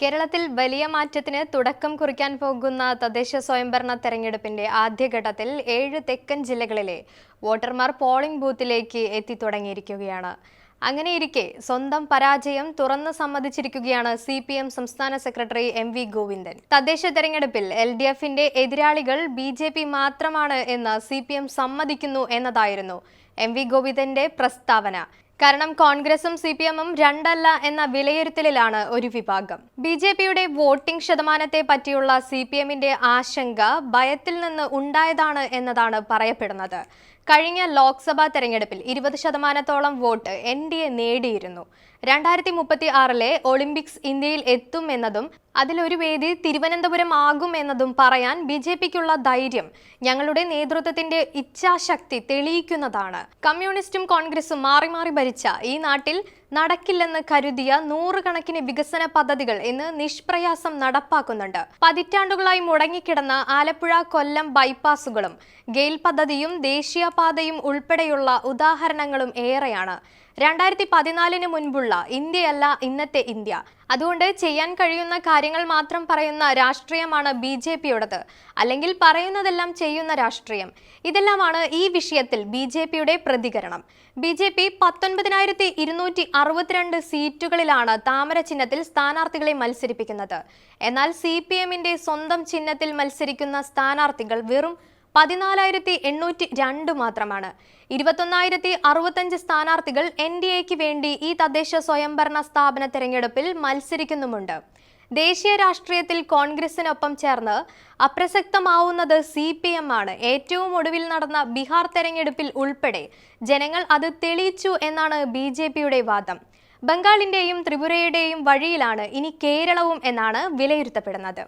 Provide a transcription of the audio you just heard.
കേരളത്തിൽ വലിയ മാറ്റത്തിന് തുടക്കം കുറിക്കാൻ പോകുന്ന തദ്ദേശ സ്വയംഭരണ തെരഞ്ഞെടുപ്പിന്റെ ആദ്യഘട്ടത്തിൽ ഏഴ് തെക്കൻ ജില്ലകളിലെ വോട്ടർമാർ പോളിംഗ് ബൂത്തിലേക്ക് എത്തിത്തുടങ്ങിയിരിക്കുകയാണ് അങ്ങനെയിരിക്കെ സ്വന്തം പരാജയം തുറന്ന് സമ്മതിച്ചിരിക്കുകയാണ് സി പി എം സംസ്ഥാന സെക്രട്ടറി എം വി ഗോവിന്ദൻ. തദ്ദേശ തെരഞ്ഞെടുപ്പിൽ എൽ ഡി എഫിന്റെ എതിരാളികൾ ബി ജെ പി മാത്രമാണ് എന്ന് സി പി എം സമ്മതിക്കുന്നു എന്നതായിരുന്നു എം വി ഗോവിന്ദന്റെ പ്രസ്താവന. കാരണം കോൺഗ്രസും സി പി എമ്മും രണ്ടല്ല എന്ന വിലയിരുത്തലിലാണ് ഒരു വിഭാഗം. ബി ജെ പിയുടെ വോട്ടിംഗ് ശതമാനത്തെ പറ്റിയുള്ള സി പി എമ്മിന്റെ ആശങ്ക ഭയത്തിൽ നിന്ന് ഉണ്ടായതാണ് എന്നതാണ് പറയപ്പെടുന്നത്. കഴിഞ്ഞ ലോക്സഭാ തെരഞ്ഞെടുപ്പിൽ ഇരുപത് ശതമാനത്തോളം വോട്ട് എൻ ഡി എ നേടിയിരുന്നു. രണ്ടായിരത്തി മുപ്പത്തി ആറിലെ ഒളിമ്പിക്സ് ഇന്ത്യയിൽ എത്തും എന്നതും അതിലൊരു വേദി തിരുവനന്തപുരം ആകും എന്നതും പറയാൻ ബി ജെ പിക്കുള്ള ധൈര്യം ഞങ്ങളുടെ നേതൃത്വത്തിന്റെ ഇച്ഛാശക്തി തെളിയിക്കുന്നതാണ്. കമ്മ്യൂണിസ്റ്റും കോൺഗ്രസും മാറി മാറി ഭരിച്ച ഈ നാട്ടിൽ നടക്കില്ലെന്ന് കരുതിയ നൂറുകണക്കിന് വികസന പദ്ധതികൾ ഇന്ന് നിഷ്പ്രയാസം നടപ്പാക്കുന്നുണ്ട്. പതിറ്റാണ്ടുകളായി മുടങ്ങിക്കിടന്ന ആലപ്പുഴ കൊല്ലം ബൈപ്പാസുകളും ഗെയിൽ പദ്ധതിയും ദേശീയപാതയും ഉൾപ്പെടെയുള്ള ഉദാഹരണങ്ങളും ഏറെയാണ്. രണ്ടായിരത്തി പതിനാലിന് മുൻപുള്ള ഇന്ത്യയല്ല ഇന്നത്തെ ഇന്ത്യ. അതുകൊണ്ട് ചെയ്യാൻ കഴിയുന്ന കാര്യങ്ങൾ മാത്രം പറയുന്ന രാഷ്ട്രീയമാണ് ബി ജെ പിയുടേത്. അല്ലെങ്കിൽ പറയുന്നതെല്ലാം ചെയ്യുന്ന രാഷ്ട്രീയം. ഇതെല്ലാമാണ് ഈ വിഷയത്തിൽ ബി ജെ പിയുടെ പ്രതികരണം. ബി ജെ പി പത്തൊൻപതിനായിരത്തി ഇരുന്നൂറ്റി അറുപത്തിരണ്ട് സീറ്റുകളിലാണ് താമര ചിഹ്നത്തിൽ സ്ഥാനാർത്ഥികളെ മത്സരിപ്പിക്കുന്നത്. എന്നാൽ സി പി എമ്മിന്റെ സ്വന്തം ചിഹ്നത്തിൽ മത്സരിക്കുന്ന സ്ഥാനാർത്ഥികൾ വെറും പതിനാലായിരത്തി എണ്ണൂറ്റി രണ്ട് മാത്രമാണ്. ഇരുപത്തൊന്നായിരത്തി അറുപത്തഞ്ച് സ്ഥാനാർത്ഥികൾ എൻ ഡി എക്ക് വേണ്ടി ഈ തദ്ദേശ സ്വയംഭരണ സ്ഥാപന തെരഞ്ഞെടുപ്പിൽ മത്സരിക്കുന്നുമുണ്ട്. ദേശീയ രാഷ്ട്രീയത്തിൽ കോൺഗ്രസിനൊപ്പം ചേർന്ന് അപ്രസക്തമാവുന്നത് സി പി എം ആണ്. ഏറ്റവും ഒടുവിൽ നടന്ന ബീഹാർ തെരഞ്ഞെടുപ്പിൽ ഉൾപ്പെടെ ജനങ്ങൾ അത് തെളിയിച്ചു എന്നാണ് ബി ജെ പിയുടെ വാദം. ബംഗാളിന്റെയും ത്രിപുരയുടെയും വഴിയിലാണ് ഇനി കേരളവും എന്നാണ് വിലയിരുത്തപ്പെടുന്നത്.